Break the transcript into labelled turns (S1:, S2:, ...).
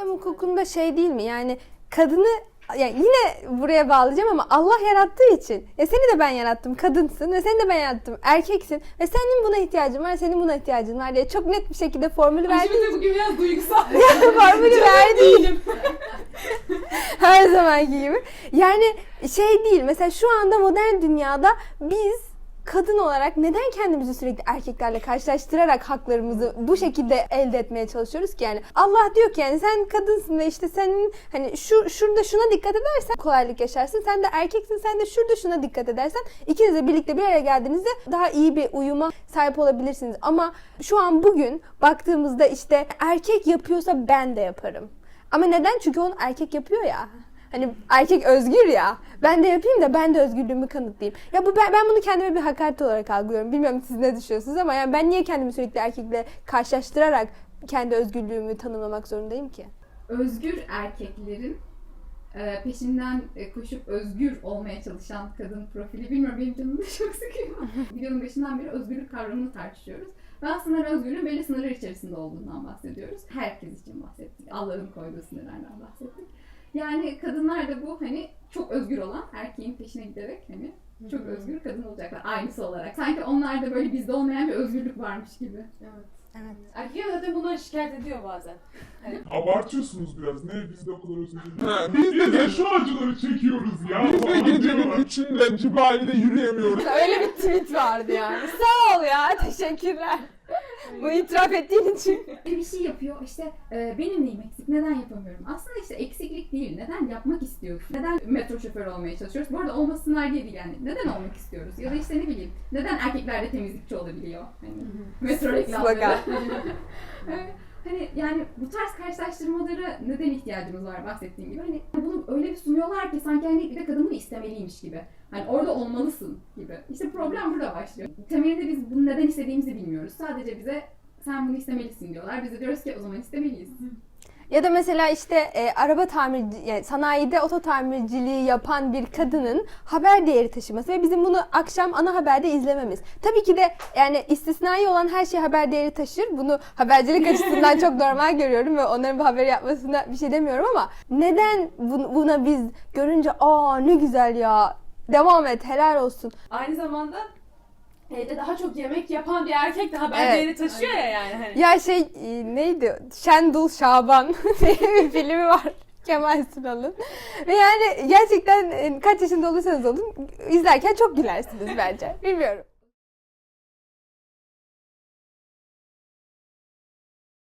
S1: İslam hukukunda şey değil mi? Yani kadını yani yine buraya bağlayacağım ama Allah yarattığı için. Ya seni de ben yarattım. Kadınsın ve seni de ben yarattım. Erkeksin ve senin buna ihtiyacın var, senin buna ihtiyacın var diye çok net bir şekilde formülü verdi.
S2: Şimdi bugün biraz duygusal.
S1: formülü verdi her zamanki gibi. Yani şey değil. Mesela şu anda modern dünyada biz kadın olarak neden kendimizi sürekli erkeklerle karşılaştırarak haklarımızı bu şekilde elde etmeye çalışıyoruz ki yani Allah diyor ki yani sen kadınsın ve işte senin hani şu şurada şuna dikkat edersen kolaylık yaşarsın sen de erkeksin sen de şurada şuna dikkat edersen ikiniz de birlikte bir araya geldiğinizde daha iyi bir uyuma sahip olabilirsiniz ama şu an bugün baktığımızda işte erkek yapıyorsa ben de yaparım ama neden? Çünkü onu erkek yapıyor ya. Hani erkek özgür ya. Ben de yapayım da ben de özgürlüğümü kanıtlayayım. Ya bu ben, ben bunu kendime bir hakaret olarak algılıyorum. Bilmiyorum siz ne düşünüyorsunuz ama yani ben niye kendimi sürekli erkekle karşılaştırarak kendi özgürlüğümü tanımlamak zorundayım ki?
S2: Özgür erkeklerin e, peşinden e, koşup özgür olmaya çalışan kadın profili bilmiyorum benim canımı çok sıkıyor. Videonun başından beri özgürlük kavramını tartışıyoruz. Ve aslında özgürlüğün belli sınırlar içerisinde olduğundan bahsediyoruz. Herkes için bahsettik. Allah'ın koyduğu sınırlardan bahsettik. Yani kadınlar da bu hani çok özgür olan erkeğin peşine giderek hani çok özgür kadın olacaklar aynısı olarak. Sanki onlarda böyle bizde olmayan bir özgürlük varmış gibi.
S3: Evet.
S1: Evet.
S3: Erkekler zaten bundan şikayet ediyor bazen.
S4: Abartıyorsunuz biraz. Ne biz de o kadar özür dilerim. Biz de şu acıları çekiyoruz ya.
S5: Biz de gecenin üçünden civarında yürüyemiyoruz.
S1: Öyle bir tweet vardı yani. Sağ ol ya. Teşekkürler. Bu itiraf ettiğin için.
S2: bir şey yapıyor. İşte e, benim neyim eksik neden yapamıyorum? Aslında işte eksiklik değil. Neden yapmak istiyoruz? Neden metro şoförü olmaya çalışıyoruz? Bu arada olmasınlar diye değil yani. Neden olmak istiyoruz? Ya da işte ne bileyim neden erkekler de temizlikçi olabiliyor? Hani metro reklamları. Hani yani bu tarz karşılaştırmalara neden ihtiyacımız var bahsettiğim gibi. Hani bunu öyle bir sunuyorlar ki sanki hani bir de kadın bunu istemeliymiş gibi. Hani orada olmalısın gibi. İşte problem burada başlıyor. Temelinde biz bunu neden istediğimizi bilmiyoruz. Sadece bize sen bunu istemelisin diyorlar. Biz de diyoruz ki o zaman istemeliyiz.
S1: Ya da mesela işte e, araba tamirci, yani sanayide oto tamirciliği yapan bir kadının haber değeri taşıması ve bizim bunu akşam ana haberde izlememiz. Tabii ki de yani istisnai olan her şey haber değeri taşır. Bunu habercilik açısından çok normal görüyorum ve onların bu haberi yapmasına bir şey demiyorum ama neden bu- buna biz görünce aa ne güzel ya devam et helal olsun.
S3: Aynı zamanda evde daha çok yemek yapan bir erkek de haber
S1: Evet.
S3: taşıyor ya yani. Hani.
S1: Ya şey e, neydi? Şendul Şaban diye bir filmi var. Kemal Sunal'ın. Ve yani gerçekten e, kaç yaşında olursanız olun izlerken çok gülersiniz bence. Bilmiyorum.